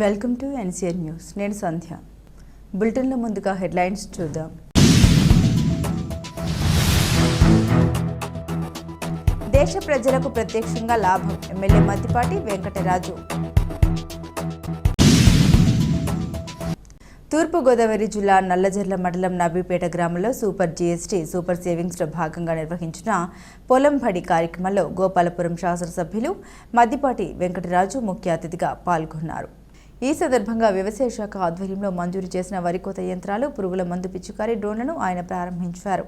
Welcome to NCR news. నేను సంధ్య. బులెటిన్లో ముందుగా హెడ్లైన్స్ చూద్దాం. దేశ ప్రజలకు ప్రత్యక్షంగా లాభం. ఎమ్మెల్యే మద్దిపాటి వెంకటరాజు. తూర్పుగోదావరి జిల్లా నల్లజర్ల మండలం నబీపేట గ్రామంలో సూపర్ జీఎస్టీ సూపర్ సేవింగ్స్లో భాగంగా నిర్వహించిన పొలం బడి కార్యక్రమంలో గోపాలపురం శాసనసభ్యులు మద్దిపాటి వెంకటరాజు ముఖ్య అతిథిగా పాల్గొన్నారు. ఈ సందర్భంగా వ్యవసాయ శాఖ ఆధ్వర్యంలో మంజూరు చేసిన వరికోత యంత్రాలు పురుగుల మందు పిచ్చుకారి డ్రోన్లను ఆయన ప్రారంభించారు.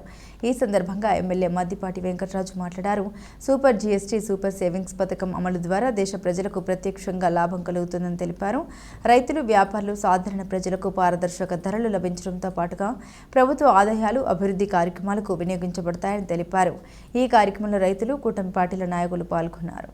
ఈ సందర్భంగా ఎమ్మెల్యే మద్దిపాటి వెంకటరాజు మాట్లాడారు. సూపర్ జీఎస్టీ సూపర్ సేవింగ్స్ పథకం అమలు ద్వారా దేశ ప్రజలకు ప్రత్యక్షంగా లాభం కలుగుతుందని తెలిపారు. రైతులు వ్యాపారులు సాధారణ ప్రజలకు పారదర్శక ధరలు లభించడంతో పాటుగా ప్రభుత్వ ఆదాయాలు అభివృద్ధి కార్యక్రమాలకు వినియోగించబడతాయని తెలిపారు. ఈ కార్యక్రమంలో రైతులు కూటమి పార్టీల నాయకులు పాల్గొన్నారు.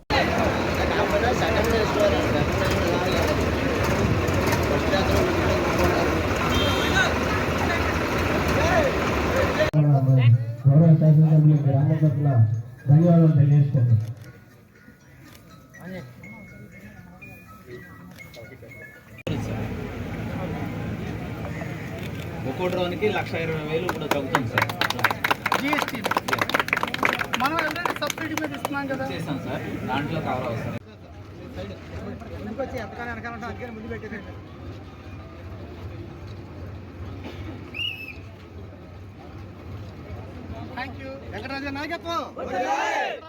గౌరవ శాసనసభ్యులు గ్రామ తరఫున ధన్యవాదాలు తెలియజేసుకుంటాం లక్ష ఇరవై వేలు కూడా తగ్గుతుంది సార్. జిఎస్టీ మనం ఎవరైనా సబ్సిడీ మీద ఇస్తున్నాం కదా. చేస్తాం సార్. దాంట్లో కవర్ అవుతుంది. ముందుకు వచ్చి ఎంతకాలం వెనకాలంటే అందుకని ముందు పెట్టేదండి థ్యాంక్ యూ. వెంకటరాజు నాయకత్వం.